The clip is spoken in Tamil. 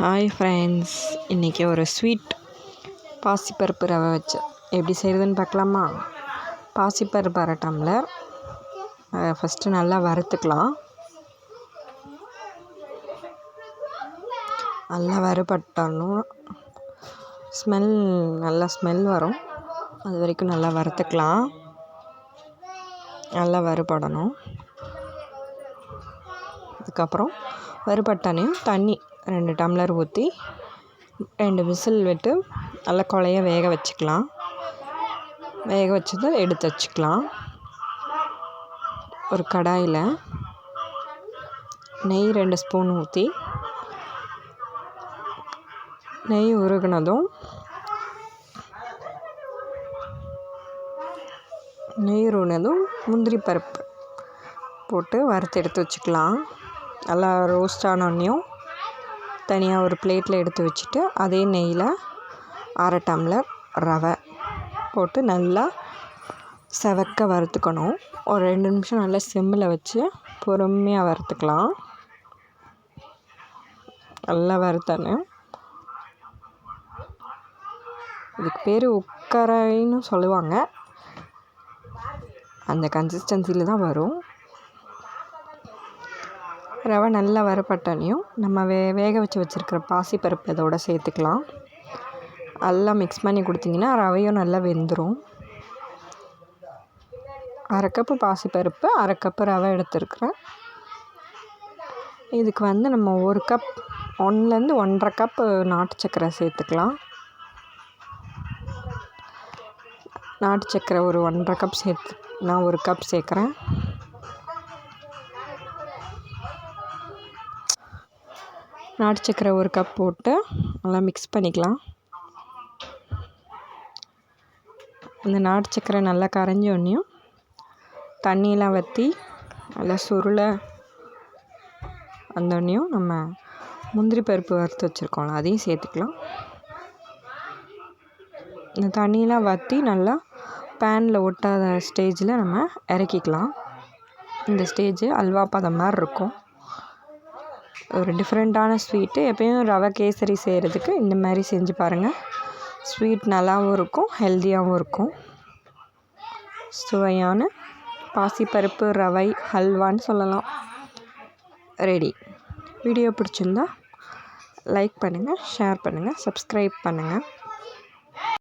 ஹாய் ஃப்ரெண்ட்ஸ் இன்றைக்கி ஒரு ஸ்வீட் பாசிப்பருப்பு ரவை வச்சு. எப்படி செய்கிறதுன்னு பார்க்கலாமா? பாசிப்பருப்பு அரை டம்ளர் ஃபஸ்ட்டு நல்லா வறுத்துக்கலாம். நல்லா வறுபட்டணும் ஸ்மெல் நல்லா ஸ்மெல் வரும். அது வரைக்கும் நல்லா வறுத்துக்கலாம். நல்லா வறுபடணும். அதுக்கப்புறம் வறுபட்டானையும் தண்ணி ரெண்டு டம்ளர் ஊற்றி ரெண்டு விசில் விட்டு நல்லா குழைய வேக வச்சுக்கலாம். வேக வச்சதை எடுத்து வச்சுக்கலாம். ஒரு கடாயில் நெய் ரெண்டு ஸ்பூன் ஊற்றி நெய் உருகினதும் நெய் உருகினதும் முந்திரி பருப்பு போட்டு வறுத்து எடுத்து வச்சுக்கலாம். நல்லா ரோஸ்ட் ஆனோடனையும் தனியாக ஒரு பிளேட்டில் எடுத்து வச்சுட்டு அதே நெய்யில் அரை டம்ளர் ரவை போட்டு நல்லா செவக்க வறுத்துக்கணும். ஒரு ரெண்டு நிமிஷம் நல்லா சிம்மில் வச்சு பொறுமையாக வறுத்துக்கலாம். நல்லா வறுத்தேன்னு இதுக்கு பேர் உக்கரைன்னு சொல்லுவாங்க. அந்த கன்சிஸ்டன்சியில் தான் வரும். ரவை நல்லா வரப்பட்டனையும் நம்ம வே வேக வச்சு வச்சுருக்கிற பாசிப்பருப்பு இதோட சேர்த்துக்கலாம். எல்லாம் மிக்ஸ் பண்ணி கொடுத்திங்கன்னா ரவையும் நல்லா வெந்துடும் அரை கப்பு பாசிப்பருப்பு அரை கப்பு ரவை எடுத்துருக்குறேன். இதுக்கு வந்து நம்ம ஒரு கப் ஒன்றுலேருந்து ஒன்றரை கப்பு நாட்டு சக்கரை சேர்த்துக்கலாம். நாட்டு சக்கரை ஒரு ஒன்றரை கப் சேர்த்து நான் ஒரு கப் சேர்க்குறேன். நாட்டு சக்கரை ஒரு கப் போட்டு நல்லா மிக்ஸ் பண்ணிக்கலாம். அந்த நாட்டு சக்கரை நல்லா கரைஞ்சோடனையும் தண்ணியெலாம் வற்றி நல்லா சுருளை வந்தோடனையும் நம்ம முந்திரி பருப்பு வறுத்து வச்சுருக்கோம்ல அதையும் சேர்த்துக்கலாம். இந்த தண்ணியெலாம் வற்றி நல்லா பேனில் ஒட்டாத ஸ்டேஜில் நம்ம இறக்கிக்கலாம். இந்த ஸ்டேஜு அல்வா பதம் மாதிரி இருக்கும். ஒரு டிஃப்ரெண்ட்டான ஸ்வீட்டு எப்பயும் ரவை கேசரி செய்கிறதுக்கு இந்த மாதிரி செஞ்சு பாருங்கள் ஸ்வீட் நல்லாவும் இருக்கும் ஹெல்த்தியாகவும் இருக்கும். சுவையான பாசிப்பருப்பு ரவை ஹல்வான்னு சொல்லலாம். ரெடி வீடியோ பிடிச்சிருந்தா லைக் பண்ணுங்கள் ஷேர் பண்ணுங்கள் சப்ஸ்கிரைப் பண்ணுங்கள்